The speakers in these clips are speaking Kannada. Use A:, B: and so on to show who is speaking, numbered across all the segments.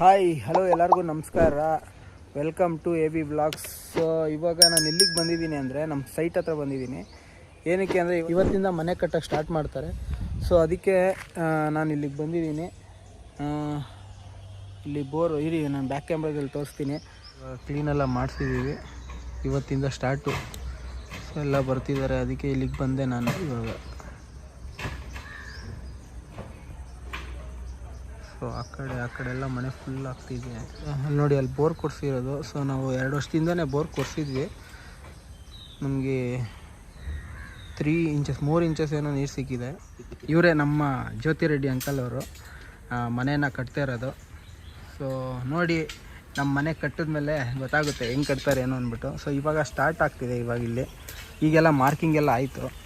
A: ಹಾಯ್ ಹಲೋ ಎಲ್ಲರಿಗೂ ನಮಸ್ಕಾರ. Welcome to A B blogs so ಇವಾಗ ನಾನು ಎಲ್ಲಿಗೆ ಬಂದಿದ್ದೀನಿ ಅಂದರೆ ನಮ್ಮ ಸೈಟ್ ಹತ್ರ ಬಂದಿದ್ದೀನಿ. ಏನಕ್ಕೆ ಅಂದರೆ ಇವತ್ತಿಂದ ಮನೆ ಕಟ್ಟಕ್ಕೆ ಸ್ಟಾರ್ಟ್ ಮಾಡ್ತಾರೆ. ಸೊ ಅದಕ್ಕೆ ನಾನು ಇಲ್ಲಿಗೆ ಬಂದಿದ್ದೀನಿ. ಇಲ್ಲಿ ಬೋರ್, ಇರಿ, ನಾನು ಬ್ಯಾಕ್ ಕ್ಯಾಮ್ರಾದಲ್ಲಿ ತೋರಿಸ್ತೀನಿ. ಕ್ಲೀನೆಲ್ಲ ಮಾಡಿಸಿದ್ದೀವಿ ಇವತ್ತಿಂದ ಸ್ಟಾರ್ಟು ಸೊ ಎಲ್ಲ ಬರ್ತಿದ್ದಾರೆ. ಅದಕ್ಕೆ ಇಲ್ಲಿಗೆ ಬಂದೆ ನಾನು ಇವಾಗ. ಸೊ ಆ ಕಡೆ ಆ ಕಡೆ ಎಲ್ಲ ಮನೆ ಫುಲ್ ಆಗ್ತಿದೆ. ನೋಡಿ, ಅಲ್ಲಿ ಬೋರ್ ಕೊಡಿಸಿರೋದು. ಸೊ ನಾವು ಎರಡು ವರ್ಷದಿಂದನೇ ಬೋರ್ ಕೊಡ್ಸಿದ್ವಿ. ನಮಗೆ ತ್ರೀ ಇಂಚಸ್ ಮೂರು ಇಂಚಸ್ ಏನೋ ನೀರು ಸಿಕ್ಕಿದೆ. ಇವರೇ ನಮ್ಮ ಜ್ಯೋತಿ ರೆಡ್ಡಿ ಅಂಕಲ್ ಅವರು. ಮನೇನ ಕಟ್ತಾ ಇರೋದು. ಸೊ ನೋಡಿ ನಮ್ಮ ಮನೆ ಕಟ್ಟಿದ್ಮೇಲೆ ಗೊತ್ತಾಗುತ್ತೆ ಹೆಂಗೆ ಕಟ್ತಾರೆ ಏನೋ ಅಂದ್ಬಿಟ್ಟು. ಸೊ ಇವಾಗ ಸ್ಟಾರ್ಟ್ ಆಗ್ತಿದೆ ಇವಾಗ ಇಲ್ಲಿ. ಈಗೆಲ್ಲ ಮಾರ್ಕಿಂಗ್ ಎಲ್ಲ ಆಯಿತು.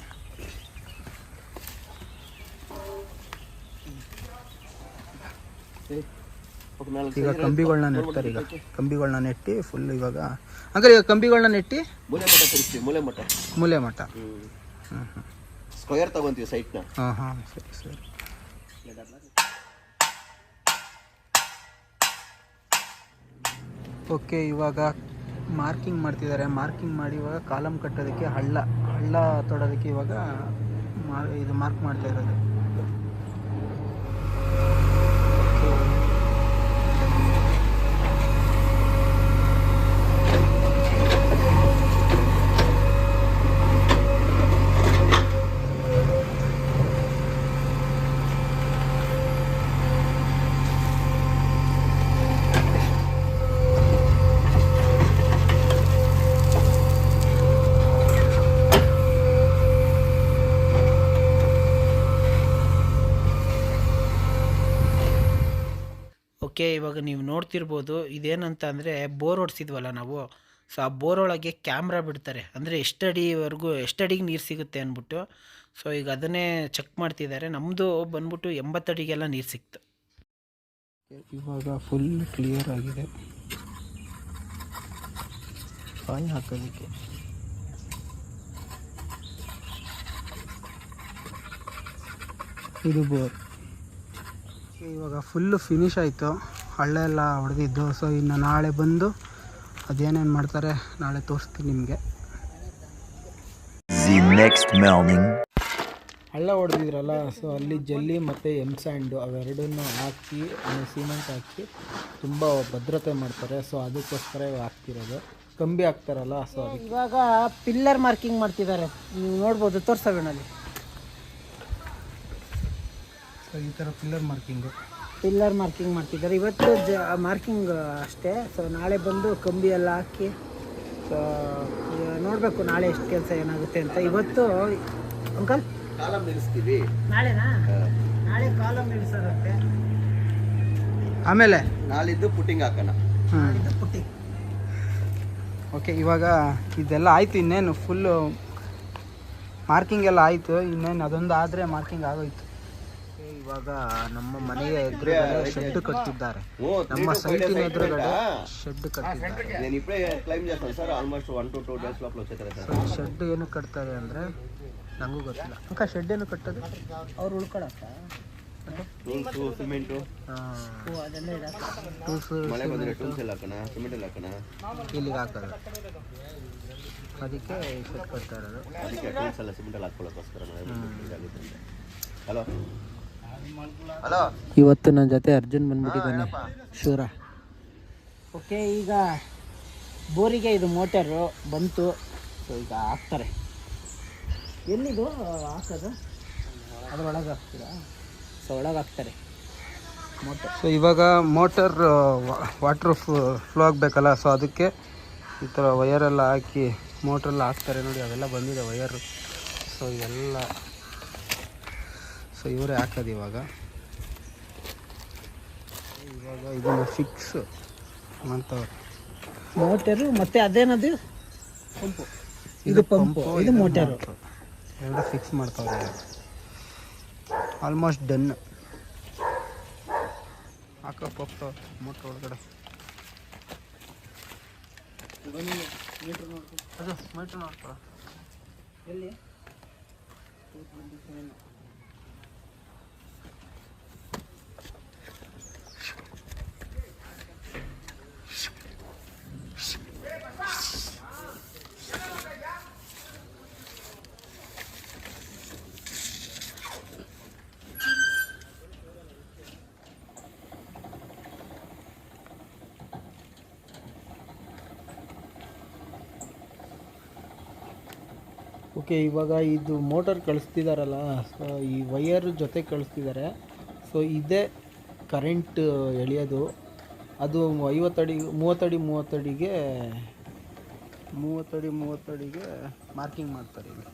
A: ಈಗ ಕಂಬಿಗಳನ್ನ ನೆಡ್ತಾರೆ ಈಗ. ಕಂಬಿಗಳನ್ನ ನೆಟ್ಟಿ ಫುಲ್ ಇವಾಗ ಅಂದ್ರೆ ಈಗ ಕಂಬಿಗಳನ್ನ ನೆಟ್ಟಿ?
B: ಮೂಲೆ ಮಠ ತಿರುಗ್ತೀವಿ ಮೂಲೆ ಮಠ.
A: ಮೂಲೆ ಮಠ.
B: ಸ್ಕ್ವೇರ್ ತಗೊಂತೀವಿ ಸೈಟ್ನ
A: ಹಾಂ ಹಾಂ ಸರಿ ಸರಿ. ಓಕೆ ಇವಾಗ ಮಾರ್ಕಿಂಗ್ ಮಾಡ್ತಿದ್ದಾರೆ. ಮಾರ್ಕಿಂಗ್ ಮಾಡಿ ಇವಾಗ ಕಾಲಮ್ ಕಟ್ಟೋದಕ್ಕೆ ಹಳ್ಳ ಹಳ್ಳ ತೊಡೋದಕ್ಕೆ ಇವಾಗ ಮಾರ್ ಇದು ಮಾರ್ಕ್ ಮಾಡ್ತಾ ಇರೋದು. ಓಕೆ, ಇವಾಗ ನೀವು ನೋಡ್ತಿರ್ಬೋದು. ಇದೇನಂತ ಅಂದರೆ ಬೋರ್ ಹೊಡ್ಸಿದ್ವಲ್ಲ ನಾವು. ಸೊ, ಆ ಬೋರ್ ಒಳಗೆ ಕ್ಯಾಮ್ರಾ ಬಿಡ್ತಾರೆ. ಅಂದರೆ ಎಷ್ಟು ಅಡಿಗೆ ನೀರು ಸಿಗುತ್ತೆ ಅಂದ್ಬಿಟ್ಟು. ಸೊ, ಈಗ ಅದನ್ನೇ ಚೆಕ್ ಮಾಡ್ತಿದ್ದಾರೆ. ನಮ್ಮದು ಬಂದ್ಬಿಟ್ಟು ಎಂಬತ್ತಡಿಗೆಲ್ಲ ನೀರು ಸಿಕ್ತು. ಇವಾಗ ಫುಲ್ ಕ್ಲಿಯರ್ ಆಗಿದೆ. ಕಾಯಿ ಹಾಕೋದಕ್ಕೆ. ಇದು ಬೋರ್. ಇವಾಗ ಫುಲ್ಲು ಫಿನಿಶ್ ಆಯಿತು. ಹಳ್ಳ ಎಲ್ಲ ಹೊಡೆದಿದ್ದು. ಸೊ ಇನ್ನು ನಾಳೆ ಬಂದು ಅದೇನೇನು ಮಾಡ್ತಾರೆ ನಾಳೆ ತೋರಿಸ್ತೀನಿ ನಿಮಗೆ.
C: Morning.
A: ಹಳ್ಳ ಹೊಡೆದಿದ್ರಲ್ಲ ಸೊ ಅಲ್ಲಿ ಜಲ್ಲಿ ಮತ್ತು ಎಂ ಸ್ಯಾಂಡು ಅವೆರಡನ್ನು ಹಾಕಿ ಸಿಮೆಂಟ್ ಹಾಕಿ ತುಂಬ ಭದ್ರತೆ ಮಾಡ್ತಾರೆ. ಸೊ ಅದಕ್ಕೋಸ್ಕರ ಇವಾಗ ಹಾಕ್ತಿರೋದು. ಕಂಬಿ ಹಾಕ್ತಾರಲ್ಲ ಸೊ ಇವಾಗ ಪಿಲ್ಲರ್ ಮಾರ್ಕಿಂಗ್ ಮಾಡ್ತಿದ್ದಾರೆ. ನೀವು ನೋಡ್ಬೋದು ತೋರಿಸೋಣ ಸೊ ಈ ಥರ ಪಿಲ್ಲರ್ ಮಾರ್ಕಿಂಗು ಪಿಲ್ಲರ್ ಮಾರ್ಕಿಂಗ್ ಮಾಡ್ತಿದ್ದಾರೆ. ಇವತ್ತು ಜ ಮಾರ್ಕಿಂಗ್ ಅಷ್ಟೇ. ಸೊ ನಾಳೆ ಬಂದು ಕಂಬಿ ಎಲ್ಲ ಹಾಕಿ ಸೊ ನೋಡಬೇಕು ನಾಳೆ ಎಷ್ಟು ಕೆಲಸ ಏನಾಗುತ್ತೆ ಅಂತ. ಇವತ್ತು ಅಂಕಲ್?
B: ಕಾಲಮ್ ನಿಲ್ಲಿಸ್ತೀವಿ.
A: ನಾಳೆನಾ? ನಾಳೆ ಕಾಲಮ್ ಆಮೇಲೆ?
B: ನಾಳಿದ್ದು ಪುಟ್ಟಿಂಗ್ ಹಾಕೋಣ.
A: ಪುಟ್ಟಿಂಗ್. ಓಕೆ ಇವಾಗ ಇದೆಲ್ಲ ಆಯಿತು ಇನ್ನೇನು ಫುಲ್ಲು ಮಾರ್ಕಿಂಗ್ ಎಲ್ಲ ಆಯಿತು ಇನ್ನೇನು ಅದೊಂದು ಆದರೆ ಮಾರ್ಕಿಂಗ್ ಆಗೋಯ್ತು. ಇವಾಗ ನಮ್ಮ ಮನೆಯ ಎದುರುಗಡೆ ಶೆಡ್ ಕಟ್ಟಿದ್ದಾರೆ ನಮ್ಮ ಸೈಟಿನ ಎದುರುಗಡೆ ಶೆಡ್ ಕಟ್ಟಿದ್ದಾರೆ
B: నేను ఇప్పుడే క్లైమ్ చేస్తాను sir almost one to two days లోపల వచ్చేస్తారు సార్
A: ಶೆಡ್ ಏನು ಕಟ್ತಾರೆ ಅಂದರೆ ನನಗೂ ಗೊತ್ತಿಲ್ಲ ಅಕ್ಕ ಶೆಡ್ ಏನು ಕಟ್ಟೋದು ಅವ್ರು ಉಳ್ಕೊಳಕ್ಕ
B: ಟೂಲ್ಸ್ ಸಿಮೆಂಟ್
A: ಟೂಲ್ಸ್
B: ಮಳೆ ಬಂದ್ರೆ ಟೂಲ್ಸ್ ಎಲ್ಲ ಹಾಕೋಣ ಸಿಮೆಂಟ್ ಎಲ್ಲ ಹಾಕೋಣ
A: ಇಲ್ಲಿಗೆ ಹಾಕೋದು ಅದಕ್ಕೆ ಶೆಡ್ ಕಟ್ತಾ ಇರೋದು
B: ಅದಕ್ಕೆ ಟೂಲ್ಸ್ ಎಲ್ಲ ಸಿಮೆಂಟ್ ಎಲ್ಲ ಹಾಕೊಳ್ಳೋಕ್ಕೋಸ್ಕರ ಮಳೆ ಬಂದ್ರೆ ಇದಾಗುತ್ತೆ ಅಂತ ಹಲೋ ಹಲೋ
A: ಇವತ್ತು ನನ್ನ ಜೊತೆ ಅರ್ಜುನ್ ಬಂದ್ಬಿಟ್ಟಿದ್ದಾನೆ. ಶೂರ. ಓಕೆ ಈಗ ಬೋರಿಗೆ ಇದು ಮೋಟರು ಬಂತು. ಸೊ ಈಗ ಹಾಕ್ತಾರೆ. ಎಲ್ಲಿದು? ಹಾಕೋದು? ಅದರೊಳಗೆ ಹಾಕ್ತೀರಾ? ಸೊ ಒಳಗೆ ಹಾಕ್ತಾರೆ. ಮೋಟರ್. ಸೊ ಇವಾಗ ಮೋಟರ್ ವಾಟ್ರ್ ಫ್ಲೋ ಆಗಬೇಕಲ್ಲ? ಸೊ ಅದಕ್ಕೆ ಈ ಥರ ವಯರೆಲ್ಲ ಹಾಕಿ ಮೋಟ್ರೆಲ್ಲ ಹಾಕ್ತಾರೆ ನೋಡಿ ಅವೆಲ್ಲ ಬಂದಿದೆ ವಯರು ಸೊ ಇವೆಲ್ಲ ಸೊ ಇವರೇ ಹಾಕೋದು ಇವಾಗ. ಇವಾಗ ಇದನ್ನು ಫಿಕ್ಸ್ ಮಾಡ್ತವ್ರೆ ಮೋಟರು ಮತ್ತೆ ಅದೇನದು? ಪಂಪು. ಇದು ಪಂಪು ಇದು ಮೋಟರು. ಎರಡು ಫಿಕ್ಸ್ ಮಾಡ್ತಾವ್ರೆ ಆಲ್ಮೋಸ್ಟ್ ಡನ್ ಹಾಕಪ್ಪ ಪಪ್ಪ ಮೋಟ್ರ್ ಒಳಗಡೆ. ಅದು ಮೀಟ್ರ್ ನೋಡ್ತಾರ ಎಲ್ಲಿ? ಓಕೆ, ಇವಾಗ ಇದು ಮೋಟರ್ ಕಳಿಸ್ತಿದಾರಲ್ಲ ಸೊ ಈ ವಯರ್ ಜೊತೆ ಕಳಿಸ್ತಿದ್ದಾರೆ ಸೊ ಇದೇ ಕರೆಂಟ್ ಎಳೆಯೋದು. ಅದು ಐವತ್ತಡಿ ಮೂವತ್ತಡಿ ಮೂವತ್ತಡಿಗೆ ಮೂವತ್ತಡಿ ಮೂವತ್ತಡಿಗೆ ಮಾರ್ಕಿಂಗ್ ಮಾಡ್ತಾರೆ ಇಲ್ಲಿ.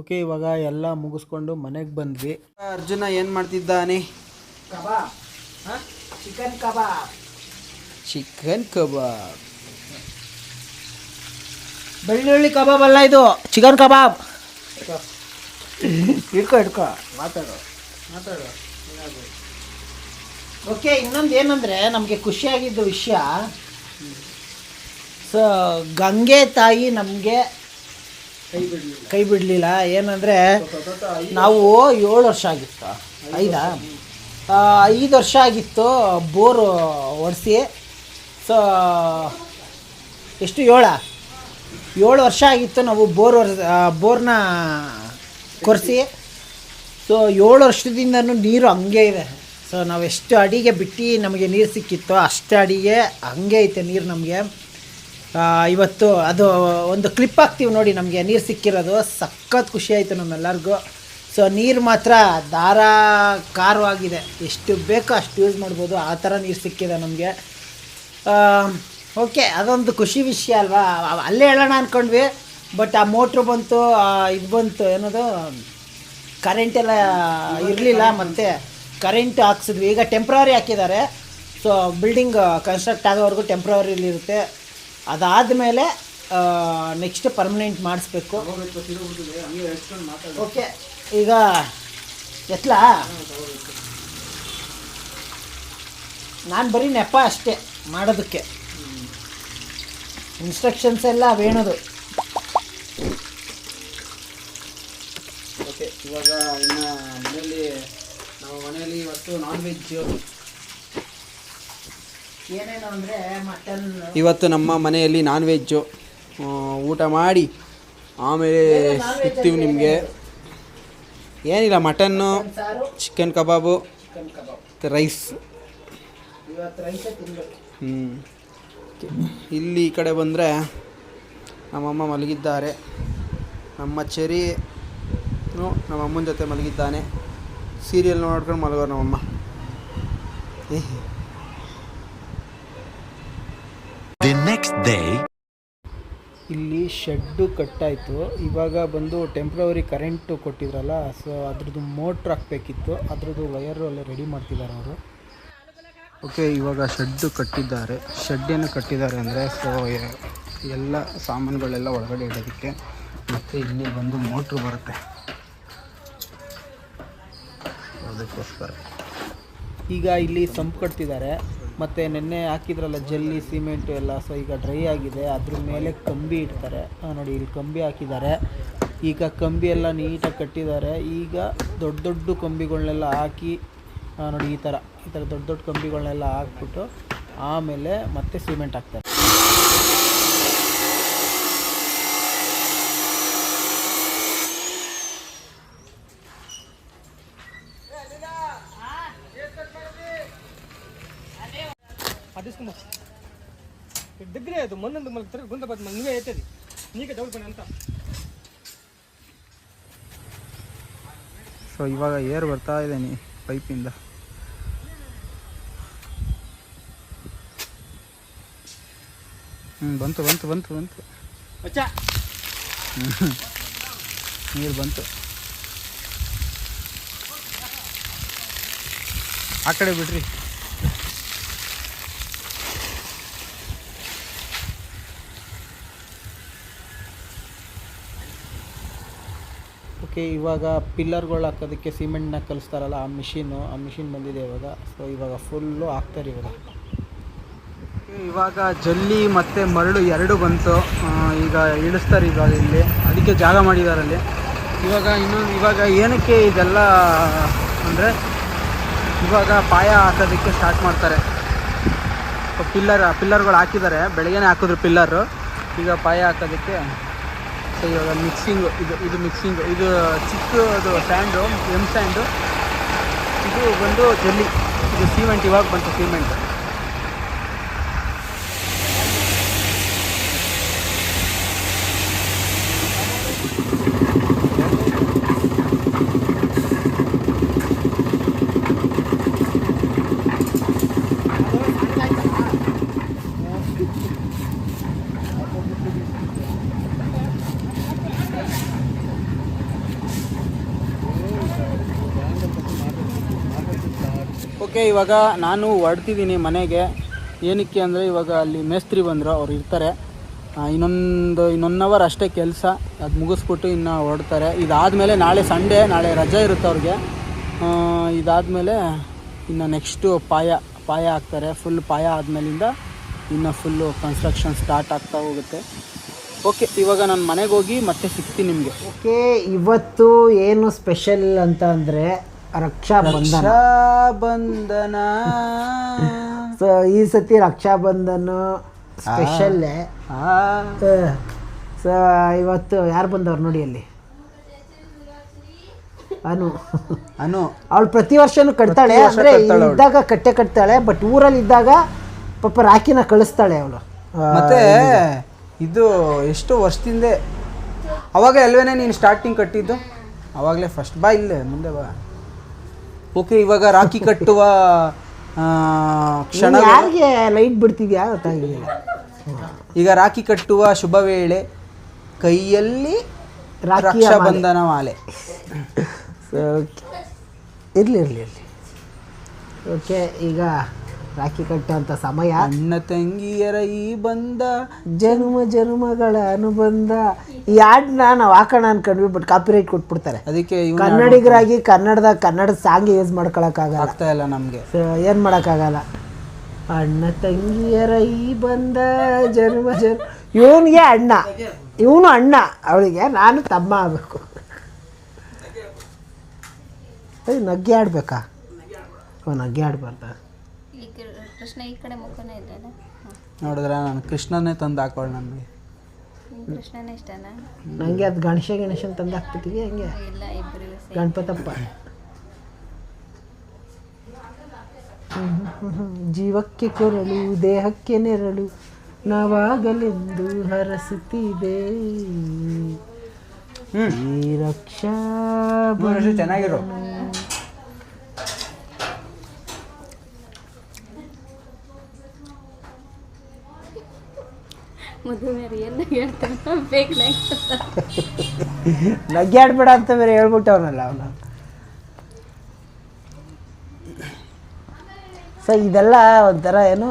A: ಓಕೆ ಇವಾಗ ಎಲ್ಲ ಮುಗಿಸ್ಕೊಂಡು ಮನೆಗೆ ಬಂದ್ವಿ. ಅರ್ಜುನ ಏನು ಮಾಡ್ತಿದ್ದಾನೆ?
C: Kebab. Chicken kebab.
A: Chicken kebab. ಬೆಳ್ಳುಳ್ಳಿ ಕಬಾಬ್ ಅಲ್ಲ ಇದು. Chicken kebab. ಇಡ್ಕೊ ಇಡ್ಕೊ ಮಾತಾಡು. ಮಾತಾಡು. ಓಕೆ ಇನ್ನೊಂದು ಏನಂದರೆ ನಮಗೆ ಖುಷಿಯಾಗಿದ್ದ ವಿಷಯ. ಸೊ ಗಂಗೆ ತಾಯಿ ನಮಗೆ
C: ಕೈ ಬಿಡಲಿಲ್ಲ.
A: ಏನಂದರೆ ನಾವು ಏಳು ವರ್ಷ ಆಗಿತ್ತು. ಐದಾ? ಐದು ವರ್ಷ ಆಗಿತ್ತು ಬೋರು ಒಡಿಸಿ. ಸೊ, ಎಷ್ಟು ಏಳ? ಏಳು ವರ್ಷ ಆಗಿತ್ತು ನಾವು ಬೋರ್ ಬೋರ್ನ ಕೊರೆಸಿ. ಸೊ, ಏಳು ವರ್ಷದಿಂದನೂ ನೀರು ಹಂಗೆ ಇದೆ. ಸೊ ನಾವು ಎಷ್ಟು ಅಡಿಗೆ ಬಿಟ್ಟು ನಮಗೆ ನೀರು ಸಿಕ್ಕಿತ್ತೋ ಅಷ್ಟು ಅಡಿಗೆ ಹಂಗೆ ಐತೆ ನೀರು ನಮಗೆ. ಇವತ್ತು ಅದು ಒಂದು ಕ್ಲಿಪ್ ಹಾಕ್ತೀವಿ ನೋಡಿ, ನಮಗೆ ನೀರು ಸಿಕ್ಕಿರೋದು. ಸಖತ್ ಖುಷಿ ಆಯಿತು ನಮ್ಮೆಲ್ಲರಿಗೂ. ಸೊ ನೀರು ಮಾತ್ರ ಧಾರಾಕಾರವಾಗಿದೆ. ಎಷ್ಟು ಬೇಕೋ ಅಷ್ಟು ಯೂಸ್ ಮಾಡ್ಬೋದು. ಆ ಥರ ನೀರು ಸಿಕ್ಕಿದೆ ನಮಗೆ. ಓಕೆ ಅದೊಂದು ಖುಷಿ ವಿಷಯ ಅಲ್ವಾ? ಅಲ್ಲೇ ಹೇಳೋಣ ಅಂದ್ಕೊಂಡ್ವಿ ಬಟ್ ಆ ಮೋಟ್ರು ಬಂತು ಇದು ಬಂತು, ಏನದು? ಕರೆಂಟ್ ಎಲ್ಲ ಇರಲಿಲ್ಲ, ಮತ್ತು ಕರೆಂಟ್ ಹಾಕ್ಸಿದ್ವಿ. ಈಗ ಟೆಂಪ್ರವರಿ ಹಾಕಿದ್ದಾರೆ. ಸೊ ಬಿಲ್ಡಿಂಗ್ ಕನ್ಸ್ಟ್ರಕ್ಟ್ ಆಗೋವರೆಗೂ ಟೆಂಪ್ರವರಿಲಿ ಇರುತ್ತೆ ಅದಾದಮೇಲೆ ನೆಕ್ಸ್ಟ್ ಪರ್ಮನೆಂಟ್ ಮಾಡಿಸ್ಬೇಕು. ಓಕೆ ಈಗ ಎತ್ಲಾ? ನಾನು ಬರೀ ನೆಪ ಅಷ್ಟೇ ಮಾಡೋದಕ್ಕೆ. ಇನ್ಸ್ಟ್ರಕ್ಷನ್ಸ್ ಎಲ್ಲ ವೇಣೋದು
C: ಓಕೆ ಇವಾಗ ಇನ್ನು ಮನೆಯಲ್ಲಿ, ನಾವು ಮನೆಯಲ್ಲಿ ಇವತ್ತು ನಾನ್ ವೆಜ್
A: ಏನೇನು ಅಂದರೆ ಮಟನ್
C: ಇವತ್ತು ನಮ್ಮ ಮನೆಯಲ್ಲಿ ನಾನ್ ವೆಜ್ಜು ಊಟ ಮಾಡಿ ಆಮೇಲೆ ಸಿಗ್ತೀವಿ ನಿಮಗೆ. ಏನಿಲ್ಲ ಮಟನ್ನು
A: ಸಾರು
C: ಚಿಕನ್ ಕಬಾಬು
A: ಚಿಕನ್ ಕಬಾಬ್.
C: ಮತ್ತು ರೈಸ್
A: ಇವತ್ತು ರೈಸೇ ತಿನ್ಬೇಕು.
C: ಹ್ಞೂ ಇಲ್ಲಿ ಈ ಕಡೆ ಬಂದರೆ ನಮ್ಮಮ್ಮ ಮಲಗಿದ್ದಾರೆ. ನಮ್ಮ ಚೆರಿ ನಮ್ಮ ಅಮ್ಮನ ಜೊತೆ ಮಲಗಿದ್ದಾನೆ. ಸೀರಿಯಲ್ ನೋಡ್ಕೊಂಡು ಮಲಗೋರು ನಮ್ಮಮ್ಮ.
D: Next day.
A: ಇಲ್ಲಿ ಶೆಡ್ಡು ಕಟ್ಟಾಯಿತು. ಇವಾಗ ಬಂದು ಟೆಂಪ್ರವರಿ ಕರೆಂಟು ಕೊಟ್ಟಿದ್ರಲ್ಲ ಸೊ ಅದ್ರದ್ದು ಮೋಟ್ರ್ ಹಾಕ್ಬೇಕಿತ್ತು. ಅದ್ರದ್ದು ವೈರು ಎಲ್ಲ ರೆಡಿ ಮಾಡ್ತಿದ್ದಾರೆ ಅವರು. ಓಕೆ ಇವಾಗ ಶೆಡ್ಡು ಕಟ್ಟಿದ್ದಾರೆ. ಶೆಡ್ಡೇನು ಏನು ಕಟ್ಟಿದ್ದಾರೆ ಅಂದರೆ ಸೊ ಎಲ್ಲ ಸಾಮಾನುಗಳೆಲ್ಲ ಒಳಗಡೆ ಇಡೋದಕ್ಕೆ ಮತ್ತು ಇಲ್ಲಿ ಬಂದು ಮೋಟ್ರ್ ಬರುತ್ತೆ. ಅದಕ್ಕೋಸ್ಕರ. ಈಗ ಇಲ್ಲಿ ಸಂಪ್ ಕಟ್ತಿದ್ದಾರೆ. ಮತ್ತು ನೆನ್ನೆ ಹಾಕಿದ್ರಲ್ಲ ಜಲ್ಲಿ, ಸಿಮೆಂಟು ಎಲ್ಲ. ಸೊ ಈಗ ಡ್ರೈ ಆಗಿದೆ. ಅದ್ರ ಮೇಲೆ ಕಂಬಿ ಇಡ್ತಾರೆ. ನೋಡಿ, ಇಲ್ಲಿ ಕಂಬಿ ಹಾಕಿದ್ದಾರೆ. ಈಗ ಕಂಬಿ ಎಲ್ಲ ನೀಟಾಗಿ ಕಟ್ಟಿದ್ದಾರೆ. ಈಗ ದೊಡ್ಡ ದೊಡ್ಡ ಕಂಬಿಗಳನ್ನೆಲ್ಲ ಹಾಕಿ ನೋಡಿ, ಈ ಥರ ಈ ಥರ ದೊಡ್ಡ ದೊಡ್ಡ ಕಂಬಿಗಳನ್ನೆಲ್ಲ ಹಾಕ್ಬಿಟ್ಟು ಆಮೇಲೆ ಮತ್ತೆ ಸಿಮೆಂಟ್ ಹಾಕ್ತಾರೆ.
E: దగ్గరే అది మొన్న మనకు తిరగ గుంత పది నువ్వే అవుతుంది నీకే డౌట్ పని అంతా
C: ಸೊ ಇವಾಗ ಏರ್ ಬರ್ತಾ ಇದೆ ನೀ ಪೈಪಿಂದ ಹ್ಞೂ ಬಂತು ಬಂತು ಬಂತು ಬಂತು
E: వచ్చా
C: ನೀರು ಬಂತು ಆ ಕಡೆ ಬಿಡ್ರಿ
A: ಓಕೆ ಇವಾಗ ಪಿಲ್ಲರ್ಗಳು ಹಾಕೋದಕ್ಕೆ ಸಿಮೆಂಟ್ನ ಕಲಿಸ್ತಾರಲ್ಲ, ಆ ಮಿಷಿನು ಆ ಮಿಷಿನ್ ಬಂದಿದೆ ಇವಾಗ. ಸೊ ಇವಾಗ ಫುಲ್ಲು ಹಾಕ್ತಾರೆ ಇವಾಗ. ಇವಾಗ ಜಲ್ಲಿ ಮತ್ತು ಮರಳು ಎರಡು ಬಂತು. ಈಗ ಇಳಿಸ್ತಾರೆ ಇವಾಗ ಇಲ್ಲಿ. ಅದಕ್ಕೆ ಜಾಗ ಮಾಡಿದ್ದಾರೆ ಅಲ್ಲಿ. ಇವಾಗ ಇನ್ನೊಂದು ಇವಾಗ ಏನಕ್ಕೆ ಇದೆಲ್ಲ, ಅಂದರೆ ಇವಾಗ ಪಾಯ ಹಾಕೋದಕ್ಕೆ ಸ್ಟಾರ್ಟ್ ಮಾಡ್ತಾರೆ. ಪಿಲ್ಲರ್, ಪಿಲ್ಲರ್ಗಳು ಹಾಕಿದ್ದಾರೆ. ಬೆಳಗ್ಗೆನೇ ಹಾಕಿದ್ರು ಪಿಲ್ಲರು. ಈಗ ಪಾಯ ಹಾಕೋದಕ್ಕೆ ಸೊ ಇವಾಗ ಮಿಕ್ಸಿಂಗು ಇದು ಇದು ಮಿಕ್ಸಿಂಗ್ ಇದು ಚಿಕ್ಕದು ಸ್ಯಾಂಡು ಎಂ ಸ್ಯಾಂಡು ಇದು ಬಂದು ಜಲ್ಲಿ ಇದು ಸಿಮೆಂಟ್ ಇವಾಗ ಬಂತು ಸಿಮೆಂಟ್ ಓಕೆ ಇವಾಗ ನಾನು ಹೊಡ್ತಿದ್ದೀನಿ ಮನೆಗೆ. ಏನಕ್ಕೆ ಅಂದರೆ ಇವಾಗ ಅಲ್ಲಿ ಮೇಸ್ತ್ರಿ ಬಂದರು, ಅವ್ರು ಇರ್ತಾರೆ. ಇನ್ನೊಂದು ಇನ್ನೊಂದು ಅವರ್ ಅಷ್ಟೇ ಕೆಲಸ. ಅದು ಮುಗಿಸ್ಬಿಟ್ಟು ಇನ್ನು ಹೊರಡ್ತಾರೆ. ಇದಾದಮೇಲೆ ನಾಳೆ ಸಂಡೇ ನಾಳೆ ರಜೆ ಇರುತ್ತೆ ಅವ್ರಿಗೆ. ಇದಾದಮೇಲೆ ಇನ್ನು ನೆಕ್ಸ್ಟು ಪಾಯ ಪಾಯ ಹಾಕ್ತಾರೆ. ಫುಲ್ ಪಾಯ ಆದಮೇಲಿಂದ ಇನ್ನು ಫುಲ್ಲು ಕನ್ಸ್ಟ್ರಕ್ಷನ್ ಸ್ಟಾರ್ಟ್ ಆಗ್ತಾ ಹೋಗುತ್ತೆ. ಓಕೆ ಇವಾಗ ನಾನು ಮನೆಗೆ ಹೋಗಿ ಮತ್ತೆ ಸಿಗ್ತೀನಿ ನಿಮಗೆ.
F: ಓಕೆ ಇವತ್ತು ಏನು ಸ್ಪೆಷಲ್ ಅಂತ ಅಂದರೆ ರಕ್ಷಾ ಬಂಧನ
A: ಬಂಧನ
F: ಸೊ ಈ ಸತಿ ರಕ್ಷಾ ಬಂಧನ ಸ್ಪೆಷಲ್ಲೇ ಸೊ ಇವತ್ತು ಯಾರು ಬಂದವ್ರು ನೋಡಿ ಅಲ್ಲಿ? ಅನು.
A: ಅನು.
F: ಅವಳು ಪ್ರತಿ ವರ್ಷನೂ ಕಟ್ತಾಳೆ ಅಂದರೆ ಇದ್ದಾಗ ಕಟ್ಟೆ ಕಟ್ತಾಳೆ ಬಟ್ ಊರಲ್ಲಿ ಇದ್ದಾಗ ಪಾಪ ರಾಖಿನ ಕಳಿಸ್ತಾಳೆ ಅವಳು.
A: ಮತ್ತೆ ಇದು ಎಷ್ಟು ವರ್ಷದಿಂದ ಅವಾಗ ಅಲ್ವೇನೆ ನೀನು ಸ್ಟಾರ್ಟಿಂಗ್ ಕಟ್ಟಿದ್ದು? ಅವಾಗಲೇ ಫಸ್ಟ್ ಬಾ ಇಲ್ಲೇ ಮುಂದೆ ಬಾ. ಓಕೆ ಇವಾಗ ರಾಖಿ ಕಟ್ಟುವ ಕ್ಷಣ
F: ಯಾರಿಗೆ ಲೈಟ್ ಬಿಡ್ತಿದ್ಯಾ ಗೊತ್ತಾಗಿಲ್ಲ
A: ಈಗ ರಾಖಿ ಕಟ್ಟುವ ಶುಭ ವೇಳೆ ಕೈಯಲ್ಲಿ
F: ರಾಖಿ.
A: ಬಂಧನ ಮಾಲೆ.
F: ಇರಲಿ ಇರಲಿ ಇರಲಿ. ಓಕೆ ಈಗ ರಾಖಿ ಕಟ್ಟೋಂಥ ಸಮಯ.
A: ಅಣ್ಣ ತಂಗಿಯರ ಈ ಬಂದ
F: ಜನ್ಮ ಜನ್ಮಗಳ ಅನುಬಂಧ. ಈ ಹಾಡನ್ನ ನಾವು ಹಾಕೋಣ ಅನ್ಕೊಂಡ್ವಿ ಬಟ್ ಕಾಪಿರೈಟ್ ಕೊಟ್ಬಿಡ್ತಾರೆ.
A: ಅದಕ್ಕೆ ಇವ್ನ
F: ಕನ್ನಡಿಗರಾಗಿ ಕನ್ನಡದ ಕನ್ನಡ ಸಾಂಗ್ ಯೂಸ್ ಮಾಡ್ಕೊಳಕ್ಕಾಗಲ್ಲ.
A: ಆಗ್ತಾ ಇಲ್ಲ ನಮಗೆ.
F: ಸೊ ಏನು ಮಾಡೋಕ್ಕಾಗಲ್ಲ. ಅಣ್ಣ ತಂಗಿಯರ ಈ ಬಂದ ಜನ್ಮ ಜನ್ಮ ಇವನಿಗೆ ಅಣ್ಣ. ಇವನು ಅಣ್ಣ ಅವಳಿಗೆ ನಾನು ತಮ್ಮ ಆಗಬೇಕು. ನಗ್ಗೆ ಆಡ್ಬೇಕಾ ಓ ನಗ್ಗೆ ಆಡ್ಬಾರ್ದ
G: ಕೃಷ್ಣ ಈ ಕಡೆ ಮುಖನೇ ಇದ್ದಾನೆ
A: ನೋಡಿದ್ರೆ ನಾನು ಕೃಷ್ಣನೇ ತಂದು ಹಾಕೊಳ್ಳ ನನಗೆ.
G: ಕೃಷ್ಣನೇ ಇಷ್ಟನಾ?
F: ನನಗೆ ಅದು ಗಣೇಶ ಗಣೇಶನ್ ತಂದು ಹಾಕ್ಬಿಟ್ಟಿವಿ ಹಂಗೆ?
G: ಇಲ್ಲ ಇಬ್ಬರಿಗೂ ಸೇರಿ.
F: ಗಣಪತಪ್ಪ. ಜೀವಕ್ಕೆ ಕೊರಳು ದೇಹಕ್ಕೆ ನೆರಳು ನಾವಾಗಲೆಂದು ಹರಸುತ್ತಿದೆ. ಈ ರಕ್ಷಾ
A: ಚೆನ್ನಾಗಿರೋ.
F: ಆಡ್ಬೇಡ ಅಂತ ಬೇರೆ ಹೇಳ್ಬಿಟ್ಟವನಲ್ಲ ಅವನು. ಸೊ ಇದೆಲ್ಲ ಒಂಥರ ಏನು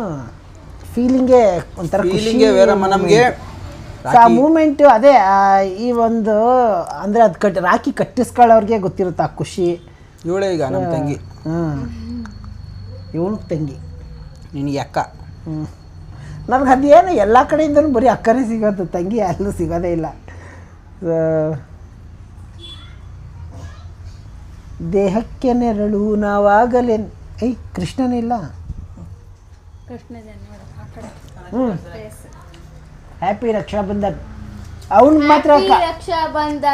F: ಫೀಲಿಂಗೇ ಒಂಥರ
A: ಫೀಲಿಂಗೇ ಬೇರಮ್ಮ ನಮಗೆ.
F: ಆ ಮೂಮೆಂಟು ಅದೇ ಈ ಒಂದು ಅಂದರೆ ಅದು ಕಟ್ ರಾಕಿ ಕಟ್ಟಿಸ್ಕೊಳ್ಳೋರಿಗೆ ಗೊತ್ತಿರುತ್ತೆ ಆ ಖುಷಿ?
A: ಇವಳೇ ಈಗ ನಮ್ಮ ತಂಗಿ.
F: ಹ್ಞೂ ಇವನು ತಂಗಿ.
A: ನಿನಗೆ ಅಕ್ಕ.
F: ಹ್ಞೂ ನನಗೆ ಅದೇನು ಎಲ್ಲ ಕಡೆಯಿಂದನೂ ಬರೀ ಅಕ್ಕನೇ ಸಿಗೋದು ತಂಗಿ ಅಲ್ಲೂ ಸಿಗೋದೇ ಇಲ್ಲ. ದೇಹಕ್ಕೆ ನೆರಳು ನಾವಾಗಲೇ ಐ ಕೃಷ್ಣನೇ ಇಲ್ಲ?
G: ಕೃಷ್ಣ ಆ ಕಡೆ.
F: ಹ್ಞೂ ಹ್ಯಾಪಿ ರಕ್ಷಾಬಂಧನ್. ಅವನಿಗೆ ಮಾತ್ರ
G: Happy
F: ಕಾ-
G: ರಕ್ಷಾ ಬಂಧ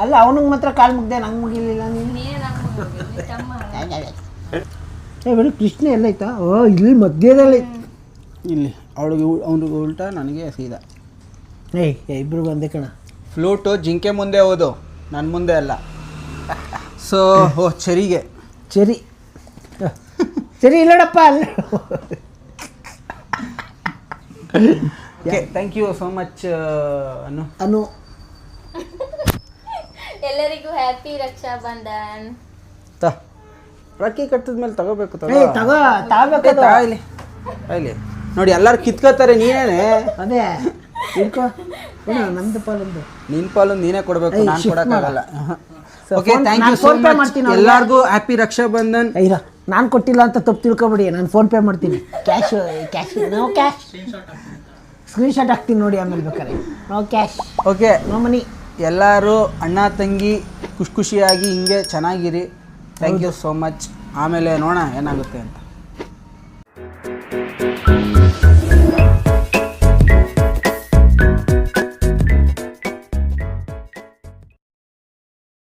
F: ಅಲ್ಲ ಅವನಿಗೆ ಮಾತ್ರ ಕಾಲು ಮುಗ್ದೆ ನಂಗೆ ಮುಗಿಲಿಲ್ಲ ನೀನು? ಕೃಷ್ಣ ಎಲ್ಲ ಎಲ್ಲೈತಾ? ಓ ಇಲ್ಲಿ ಮಧ್ಯದಲ್ಲಿ.
A: ಇಲ್ಲಿ. ಅವಳಿಗೆ ಅವನಿಗೆ ಉಲ್ಟಾ ನನಗೆ ಸೀದಾ.
F: ಏಯ್ ಇಬ್ರು ಬಂದೆ ಕಣ.
A: ಫ್ಲೂಟು ಜಿಂಕೆ ಮುಂದೆ ಹೋದು ನನ್ನ ಮುಂದೆ ಅಲ್ಲ. ಸೊ ಓ ಚರಿಗೆ.
F: ಚರಿ. ಸರಿ ಇಲ್ಲಡಪ್ಪ. ಅಲ್ಲ
A: okay thank you so much Anu
F: Anu
G: ಎಲ್ಲರಿಗೂ ಹ್ಯಾಪಿ ರಕ್ಷಾ ಬಂಧನ್
A: ತ ರಾಖಿ ಕಟ್ಟಿದ್ಮೇಲೆ ತಗೋಬೇಕು ತಗೋ
F: ತಗೋ ತಾಬೇಕು
A: ತಾಯಿಲಿ ತಾಯಿಲಿ ನೋಡಿ ಎಲ್ಲರೂ ಕಿತ್ಕೋತಾರೆ ನೀನೇ
F: ಅದೇ. ನಮ್ದು ಪಾಲೊಂದು
A: ನಿನ್ ಪಾಲು ನೀನೇ ಕೊಡಬೇಕು ನಾನು ಕೊಡಕ್ಕಾಗಲ್ಲ.
F: Okay thank
A: you
F: so much.
A: ಎಲ್ಲರಿಗೂ ಹ್ಯಾಪಿ ರಕ್ಷಾಬಂಧನ್.
F: ಇಲ್ಲ ನಾನು ಕೊಟ್ಟಿಲ್ಲ ಅಂತ ತಪ್ಪು ತಿಳ್ಕೊಬೇಡಿ ನಾನು ಫೋನ್ ಪೇ ಮಾಡ್ತೀನಿ. Cash cash no cash screenshot ಹಾಕ್ತೀನಿ ನೋಡಿ ಆಮೇಲೆ ಬೇಕಾದ್ರೆ. No cash
A: okay
F: no money
A: ಎಲ್ಲರೂ ಅಣ್ಣ ತಂಗಿ ಖುಷಿ ಖುಷಿಯಾಗಿ ಹಿಂಗೆ ಚೆನ್ನಾಗಿರಿ. ಥ್ಯಾಂಕ್ ಯು ಸೋ ಮಚ್ ಆಮೇಲೆ ನೋಡೋಣ ಏನಾಗುತ್ತೆ ಅಂತ.